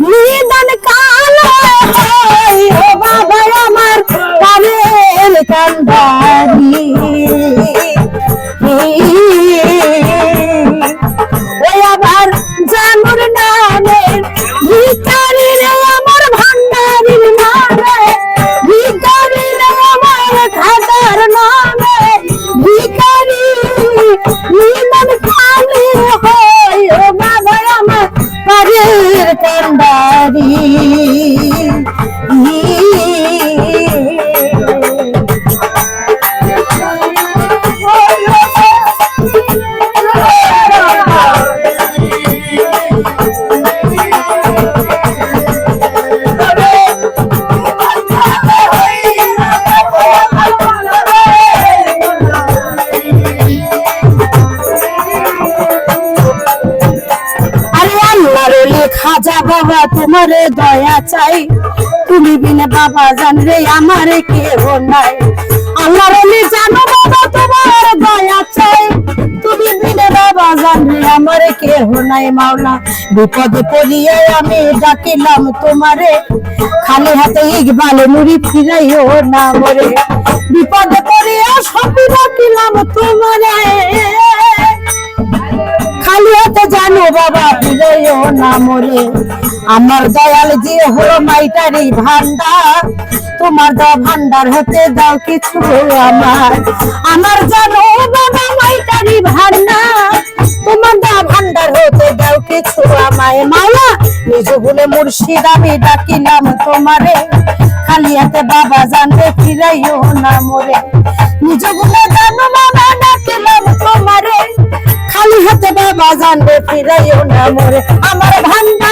নিদান কালো। ও বাবা আমার কানের কান্দারি। daddy. তোমার দয়া চাই। তুমি বিনে বাবা জান রে, আমার কেহ নাই। আল্লাহর জানো বাবা, তোমার দয়া চাই। তুমি বিনে বাবা জান রে, আমার কেহ নাই মাওলা। বিপদে পড়িয়ে আমি ডাকিলাম তোমারে। খালি হাতে ইকবাল নুরি ফিরাইও না মরে। বিপদে পড়িয়ে সব ডাকিলাম তোমারে। খালি হাতে জানো বাবা ফিরেও না মরে। আমার দয়াল যে হলো মাইটারি ভান্ডার, তোমার দাও ভান্ডার হতে দাও কিছু আমার। আমার জানো বাবা মাইটারি ভান্ডার, তোমার দাও ভান্ডার হতে দাও কিছু আমায়। নিজ বলে মুর্শিদ আমি ডাকিলাম তোমারে। খালি হাতে বাবা জানবে ফিরাইও না মরে। নিজ বলে জানো বাবা ডাকিলাম তোমারে। খালি হাতে বাবা জানবে ফিরাইও না মোরে। আমার ভান্ডারি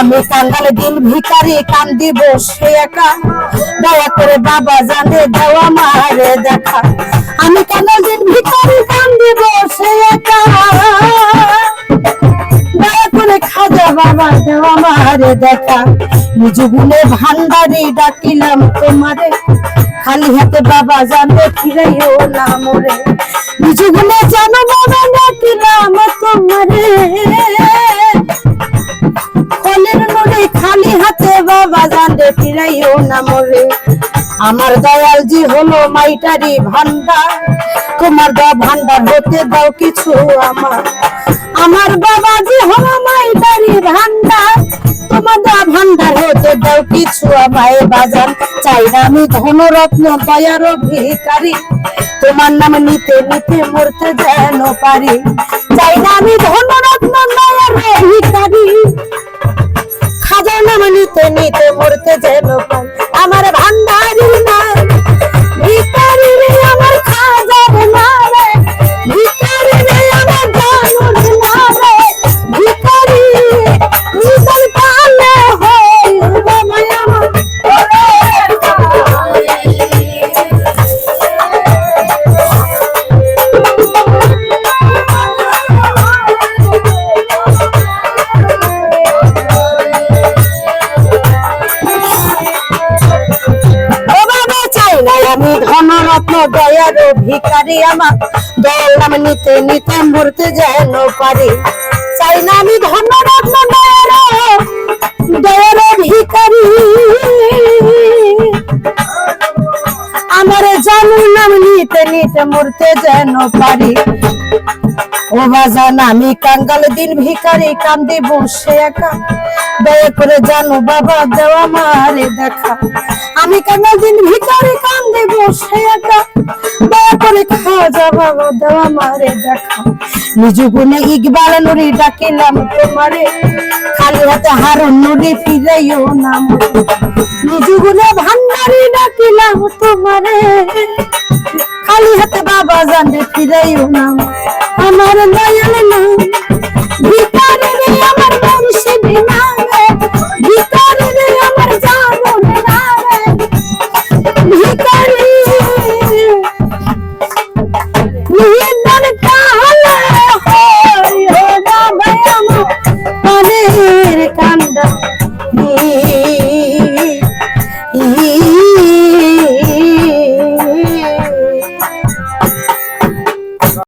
আমি কাঙ্গাল দিন ভিকারি কান্দি বসে একা। দয়া করে বাবা জানে দেওয়া মারে দেখা। আমি কাঙ্গাল দিন ভিকারি কান্দি বসে একা। দয়া করে খাজা বাবা দেওয়া মারে দেখা। নিজ গুণে ভান্ডারি ডাকিলাম তোমারে। খালি হাতে বাবা জানবে ফিরাইও না মোরে। নিজ গুণে জানো বাবা ডাকিলাম তোমারে। নড়ে খালি হাতে বাবা জানবে ফিরাইও না মরে। আমার দয়াল জি হলো মাইটারি ভান্ডার, তোমার দা ভান্ডার হতে দাও কিছু আমার। আমার বাবা জি হলো মাইটারি ভান্ডার, তোমার দা ভান্ডার হতে দাও কিছু আমায় বাজান। চাই না আমি ধনরত্ন দয়ার ভিকারি তোমার নাম নিতে নিতে মরতে যেন পারি। চাই না আমি ধনরত্ন দয়ার ভিকারি নাম নিতে নিতে মরতে যেন আমার ভান্ডারি চাই না আমি ধনরত্ন দয়ার ভিকারি আমার নাম নিতে নিতে মরতে যেন পারি। চাই না আমি ধনরত্ন দয়ার দয়ার ভিকারি আমার জানু নাম নিতে নিতে মরতে যেন পারি। ও বাজান আমি কাঙ্গাল দিন ভিখারি কান্দি বসে একা। দয়া করে জানো বাবা দেখা। আমি কাঙ্গাল দিন কান্দি বসে একা। দয়া করে বাবা দেখা। নিজ ইকবাল নুরি ডাকিলাম তোমারে। খালি হাতে হারুন নুরি ফিরাইও নাম নিজ গুনে ভান্ডারি ডাকিলাম তোমারে। খালি হাতে বাবা জানবে ফিরাইও নাম আমার দয়াল না ভিতরে রে আমার বংশে বিনা ভিতরে রে আমার জাগর না ভিতরে নিদন কালে হই হো না ভাই পানের কান্দা